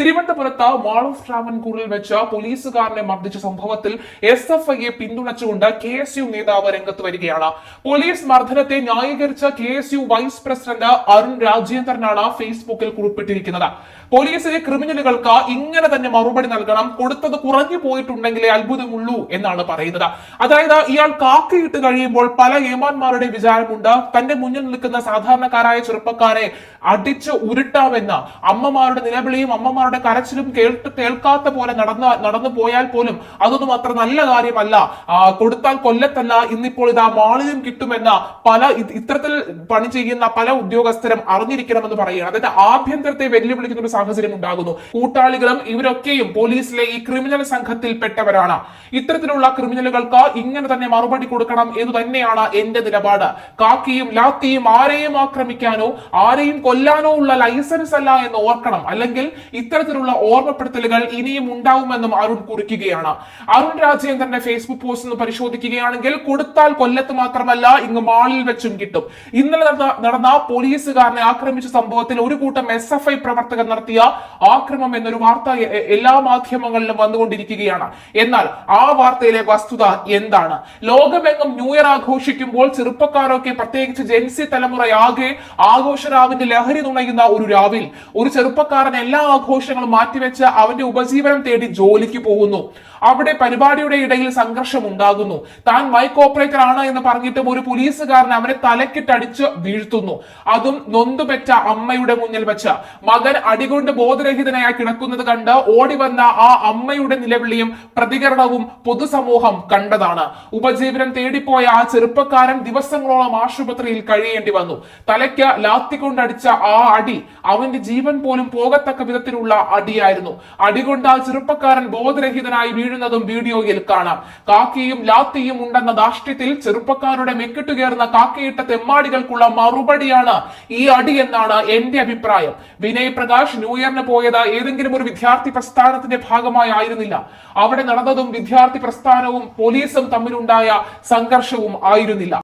തിരുവനന്തപുരത്ത് mall of ട്രാവൻകൂറിൽ വെച്ച് പോലീസുകാരനെ മർദ്ദിച്ച സംഭവത്തിൽ എസ് എഫ് ഐയെ പിന്തുണച്ചുകൊണ്ട് കെ എസ് യു നേതാവ് രംഗത്ത് വരികയാണ്. പോലീസ് മർദ്ദനത്തെ ന്യായീകരിച്ച K S U vice president Arun രാജേന്ദ്രനാണ് ഫേസ്ബുക്കിൽ കുറിപ്പിട്ടിരിക്കുന്നത്. പോലീസിലെ ക്രിമിനലുകൾക്ക് ഇങ്ങനെ തന്നെ മറുപടി നൽകണം കൊടുത്തത് കുറഞ്ഞു പോയിട്ടുണ്ടെങ്കിലേ അത്ഭുതമുള്ളൂ എന്നാണ് പറയുന്നത്. അതായത് ഇയാൾ കാക്കയിട്ട് കഴിയുമ്പോൾ പല ഏമാന്മാരുടെ വിചാരമുണ്ട് തന്റെ മുന്നിൽ നിൽക്കുന്ന സാധാരണക്കാരായ ചെറുപ്പക്കാരെ അടിച്ച് ഉരുട്ടാമെന്ന്. അമ്മമാരുടെ നിലവിളിയും അമ്മമാരുടെ കരച്ചിലും കേട്ട് കേൾക്കാത്ത പോലെ നടന്ന നടന്നു പോയാൽ പോലും അതൊന്നും അത്ര നല്ല കാര്യമല്ല. കൊടുത്താൽ കൊല്ലത്തല്ല ഇന്നിപ്പോൾ ഇതാ മാളിലും കിട്ടുമെന്ന പല ഇത് ഇത്തരത്തിൽ പണി ചെയ്യുന്ന പല ഉദ്യോഗസ്ഥരും അറിഞ്ഞിരിക്കണമെന്ന് പറയുകയാണ്. അതായത് ആഭ്യന്തരത്തെ വെല്ലുവിളിക്കുന്ന ഒരു സാഹചര്യം ഉണ്ടാകുന്നു. കൂട്ടാളികളും ഇവരൊക്കെയും പോലീസിലെ ഈ ക്രിമിനൽ സംഘത്തിൽപ്പെട്ടവരാണ്. ഇത്തരത്തിലുള്ള ക്രിമിനലുകൾക്ക് ഇങ്ങനെ തന്നെ മറുപടി കൊടുക്കണം എന്ന് തന്നെയാണ് എന്റെ നിലപാട്. കാക്കിയും ലാത്തിയും ആരെയും ആക്രമിക്കാനോ ആരെയും കൊല്ലാനോ ഉള്ള ലൈസൻസ് അല്ല എന്ന് ഓർക്കണം. അല്ലെങ്കിൽ ഇത്തരത്തിലുള്ള ഓർമ്മപ്പെടുത്തലുകൾ ഇനിയും ഉണ്ടാവുമെന്നും അരുൺ കുറിക്കുകയാണ്. അരുൺ രാജേന്ദ്രന്റെ ഫേസ്ബുക്ക് പോസ്റ്റ് ഒന്ന് പരിശോധിക്കുകയാണെങ്കിൽ കൊടുത്താൽ കൊല്ലത്ത് മാത്രമല്ല ഇങ്ങ് മാളിൽ വെച്ചും കിട്ടും. ഇന്നലെ നടന്ന പോലീസുകാരനെ ആക്രമിച്ച സംഭവത്തിൽ ഒരു കൂട്ടം എസ് എഫ് ഐ പ്രവർത്തകർ നടത്തിയ ആക്രമം എന്നൊരു വാർത്ത എല്ലാ മാധ്യമങ്ങളിലും വന്നുകൊണ്ടിരിക്കുകയാണ്. എന്നാൽ ആ വാർത്തയിലെ വസ്തുത എന്താണ്? ലോകമെങ്ങും ന്യൂ ഇയർ ആഘോഷിക്കുമ്പോൾ ചെറുപ്പക്കാരൊക്കെ പ്രത്യേകിച്ച് ജെൻസി തലമുറയാകെ ആഘോഷരാവിന്റെ ലഹരി നുണയുന്ന ഒരു രാവിൽ. ഒരു ചെറുപ്പക്കാരൻ എല്ലാ ആഘോഷങ്ങളും മാറ്റിവെച്ച് അവന്റെ ഉപജീവനം തേടി ജോലിക്ക് പോകുന്നു. അവിടെ പരിപാടിയുടെ ഇടയിൽ സംഘർഷം ഉണ്ടാകുന്നു താൻ മൈക്ക് ഓപ്പറേറ്റർ ആണ് എന്ന് പറഞ്ഞിട്ടും ഒരു പോലീസുകാരൻ അവനെ തലക്കിട്ടടിച്ച് വീഴ്ത്തുന്നു. അതും നൊന്തുപെറ്റ അമ്മയുടെ മുന്നിൽ വെച്ച്. മകൻ അടികൊണ്ട് ബോധരഹിതനായി കിടക്കുന്നത് കണ്ട് ഓടി വന്ന ആ അമ്മയുടെ നിലവിളിയും പ്രതികരണവും പൊതുസമൂഹം കണ്ടതാണ്. ഉപജീവനം തേടിപ്പോയ ആ ചെറുപ്പക്കാരൻ ദിവസങ്ങളോളം ആശുപത്രിയിൽ കഴിയേണ്ടി വന്നു. തലയ്ക്ക് ലാത്തിക്കൊണ്ടടിച്ച ആ അടി അവന്റെ ജീവൻ പോലും പോകത്തക്ക വിധത്തിലുള്ള അടിയായിരുന്നു. അടികൊണ്ട് ആ ചെറുപ്പക്കാരൻ ബോധരഹിതനായി വീഴുന്നതും വീഡിയോയിൽ കാണാം. കാക്കിയും ലാത്തിയും ഉണ്ടെന്ന ദാഷ്ട്യത്തിൽ ചെറുപ്പക്കാരുടെ മെക്കിട്ടുകയറുന്ന കാക്കയിട്ട തെമ്മാടികൾക്കുള്ള മറുപടിയാണ് ഈ അടി എന്നാണ് എന്റെ അഭിപ്രായം. വിനയ് പ്രകാശ് ന്യൂ ഇയറിന് പോയത് ഏതെങ്കിലും ഒരു വിദ്യാർത്ഥി പ്രസ്ഥാനത്തിന്റെ ഭാഗമായി ആയിരുന്നില്ല. അവിടെ നടന്നതും വിദ്യാർത്ഥി പ്രസ്ഥാനവും പോലീസും തമ്മിലുണ്ടായ സംഘർഷവും ആയിരുന്നില്ല.